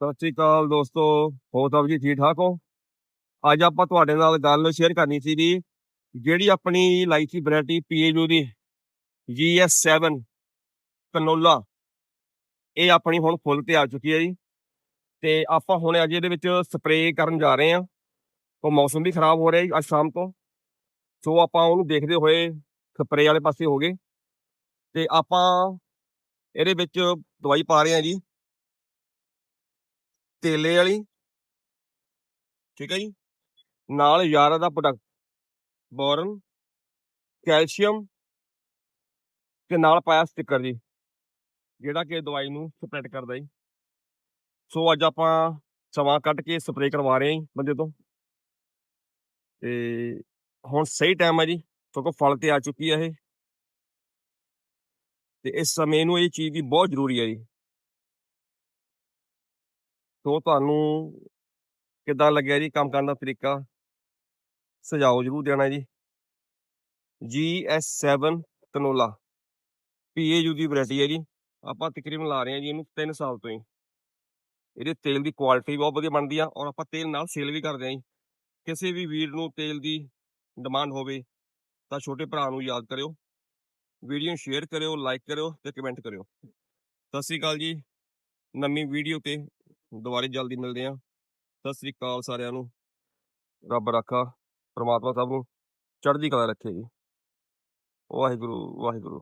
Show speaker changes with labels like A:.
A: ਸਤਿ ਸ਼੍ਰੀ ਅਕਾਲ ਦੋਸਤੋ ਹੋ ਸਭ ਜੀ ਠੀਕ ਠਾਕ ਹੋ? ਅੱਜ ਆਪਾਂ ਤੁਹਾਡੇ ਨਾਲ ਗੱਲ ਸ਼ੇਅਰ ਕਰਨੀ ਸੀ ਵੀ ਜਿਹੜੀ ਆਪਣੀ ਲਾਈਚੀ ਵੈਰਾਈਟੀ ਪੀਏਯੂ ਦੀ GS7 ਕਨੋਲਾ ਇਹ ਆਪਣੀ ਹੁਣ ਫੁੱਲ ਤੇ ਆ ਚੁੱਕੀ ਹੈ ਜੀ। ਤੇ ਆਪਾਂ ਹੁਣ ਅੱਜ ਇਹਦੇ ਵਿੱਚ ਸਪਰੇਅ ਕਰਨ ਜਾ ਰਹੇ ਹਾਂ। ਉਹ ਮੌਸਮ ਵੀ ਖਰਾਬ ਹੋ ਰਿਹਾ ਜੀ ਅੱਜ ਸ਼ਾਮ ਤੋਂ। ਸੋ ਆਪਾਂ ਉਹਨੂੰ ਦੇਖਦੇ ਹੋਏ ਸਪਰੇਅ ਵਾਲੇ ਪਾਸੇ ਹੋ ਗਏ। ਤੇ ਆਪਾਂ ਇਹਦੇ ਵਿੱਚ ਦਵਾਈ ਪਾ ਰਹੇ ਹਾਂ ਜੀ। ਤੇਲੇ ਵਾਲੀ। ਠੀਕ ਹੈ ਜੀ। ਨਾਲ ਯਾਰਾ ਦਾ ਪ੍ਰੋਡਕਟ ਬੋਰਨ, ਕੈਲਸ਼ੀਅਮ ਤੇ ਨਾਲ ਪਾਇਆ ਸਟicker ਜੀ, ਜਿਹੜਾ ਕਿ ਦਵਾਈ ਨੂੰ ਸਪਰੈਡ ਕਰਦਾ ਜੀ। ਸੋ ਅੱਜ ਆਪਾਂ ਸਮਾਂ ਕੱਢ ਕੇ ਸਪਰੇਅ ਕਰਵਾ ਰਹੇ ਹਾਂ ਜੀ ਬੰਦੇ ਤੋਂ। ਤੇ ਹੁਣ ਸਹੀ ਟਾਈਮ ਹੈ ਜੀ ਕਿਉਂਕਿ ਫਲ ਤੇ ਆ ਚੁੱਕੀ ਹੈ ਇਹ। ਤੇ ਇਸ ਸਮੇਂ ਨੂੰ ਇਹ ਚੀਜ਼ ਦੀ ਬਹੁਤ ਜ਼ਰੂਰੀ ਹੈ ਜੀ। ਸੋ ਤੁਹਾਨੂੰ ਕਿੱਦਾਂ ਲੱਗਿਆ ਜੀ ਕੰਮ ਕਰਨ ਦਾ ਤਰੀਕਾ? ਸੁਝਾਓ ਜਰੂਰ ਦੇਣਾ ਜੀ। GS7 ਕਨੋਲਾ PAU ਦੀ ਵੈਰਾਈਟੀ ਹੈ ਜੀ। ਆਪਾਂ ਤਕਰੀਬਨ ਲਾ ਰਹੇ ਹਾਂ ਜੀ ਇਹਨੂੰ 3 ਸਾਲ ਤੋਂ ਹੀ। ਇਹਦੇ ਤੇਲ ਦੀ ਕੁਆਲਿਟੀ ਬਹੁਤ ਵਧੀਆ ਬਣਦੀ ਆ ਔਰ ਆਪਾਂ ਤੇਲ ਨਾਲ ਸੇਲ ਵੀ ਕਰਦੇ ਹਾਂ ਜੀ। ਕਿਸੇ ਵੀ ਵੀਰ ਨੂੰ ਤੇਲ ਦੀ ਡਿਮਾਂਡ ਹੋਵੇ ਤਾਂ ਛੋਟੇ ਭਰਾ ਨੂੰ ਯਾਦ ਕਰਿਓ। ਵੀਡੀਓ ਨੂੰ ਸ਼ੇਅਰ ਕਰਿਓ ਲਾਈਕ ਕਰਿਓ ਤੇ ਕਮੈਂਟ ਕਰਿਓ। ਸਤਿ ਸ੍ਰੀ ਅਕਾਲ ਜੀ। ਨਵੀਂ ਵੀਡੀਓ ਤੇ ਦੁਬਾਰੇ ਜਲਦੀ ਮਿਲਦੇ ਹਾਂ। ਸਤਿ ਸ੍ਰੀ ਅਕਾਲ ਸਾਰਿਆਂ ਨੂੰ। ਰੱਬ ਰਾਖਾ, ਪ੍ਰਮਾਤਮਾ ਸਭ ਨੂੰ ਚੜ੍ਹਦੀ ਕਲਾ ਰੱਖੇ ਜੀ। ਵਾਹਿਗੁਰੂ ਵਾਹਿਗੁਰੂ।